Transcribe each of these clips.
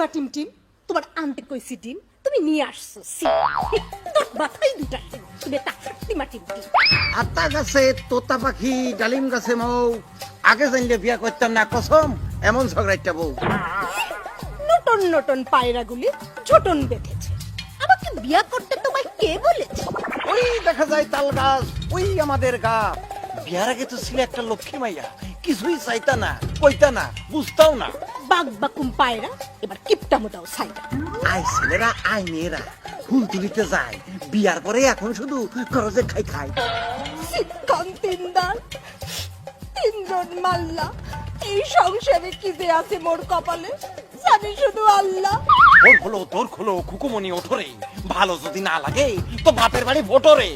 বা team team তোমার আনতে কইছি ডিম তুমি নিয়ে আসছো সি। তোর মাথায় দুটা ডিম তুমি তা টিমা টিম টিম। আত্মা গাছে তোতা পাখি ডালিম গাছে মৌ। আগে জানলে বিয়া করতাম না কসম এমন ঝগড়াইটা বউ। নটন নটন পায়রাগুলি ঝোটন বেঁধেছে। আমাকে বিয়া করতে তোমায় কে বলেছে? ওই দেখা যায় তাল গাছ ওই আমাদের গা। বিয়ার আগে তো ছিল একটা লক্ষ্মী মাইয়া কিছুই চাইতা না কইতা না বুঝতাও না। বাগ বাকুম পায়রা এবার কিপটা মোটাও সাইডা। আই ছেলেরা আই মেয়েরা। ফুল তুলিতে যায়। বিয়ার পরে এখন শুধু খরচে খাই খাই। শিক্ষণ তিনদার তিনজন মাল্লা। এই সংসারে কি যে আছে মোর কপালে জানি শুধু আল্লাহ। ওর খোলো তোর খোলো খুকুমনি ওঠরে। ভালো যদি না লাগে তো বাপের বাড়ি ভোটরে।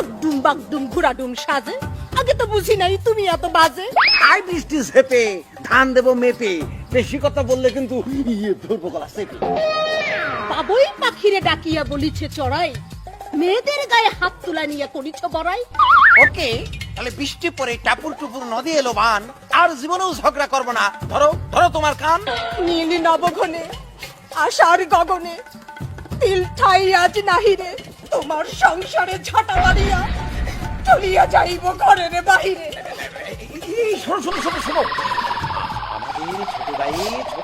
আগডুম বাগডুম ঘুরাডুম সাজে। আগে তো বুঝি নাই তুমি এত বাজে। আই বৃষ্টি ঝেপে ধান দেবো মেপে। বেশি কথা বললে কিন্তু ইয়ে ধরবো গলা চেপে বাবুই পাখিরে ডাকিয়া বলিছে চড়াই। মেয়েদের গায়ে হাত তুলা নিয়ে করিছ বড়াই। ওকে তাহলে বৃষ্টি পরে টাপুর টুপুর নদী এলো বান। আর জীবনেও ঝগড়া করব না। ধরো ধরো তোমার কান। নীলি নবঘনে আশার গগনে তিল ঠাই আজ নাহিরে তোমার সংসারে ঝাঁটা মারিয়া চলিয়া যাইব ঘরের বাহিরে। শোনো শোনো শোনো শোনো। আমাদের ছোট গায়ে ছোট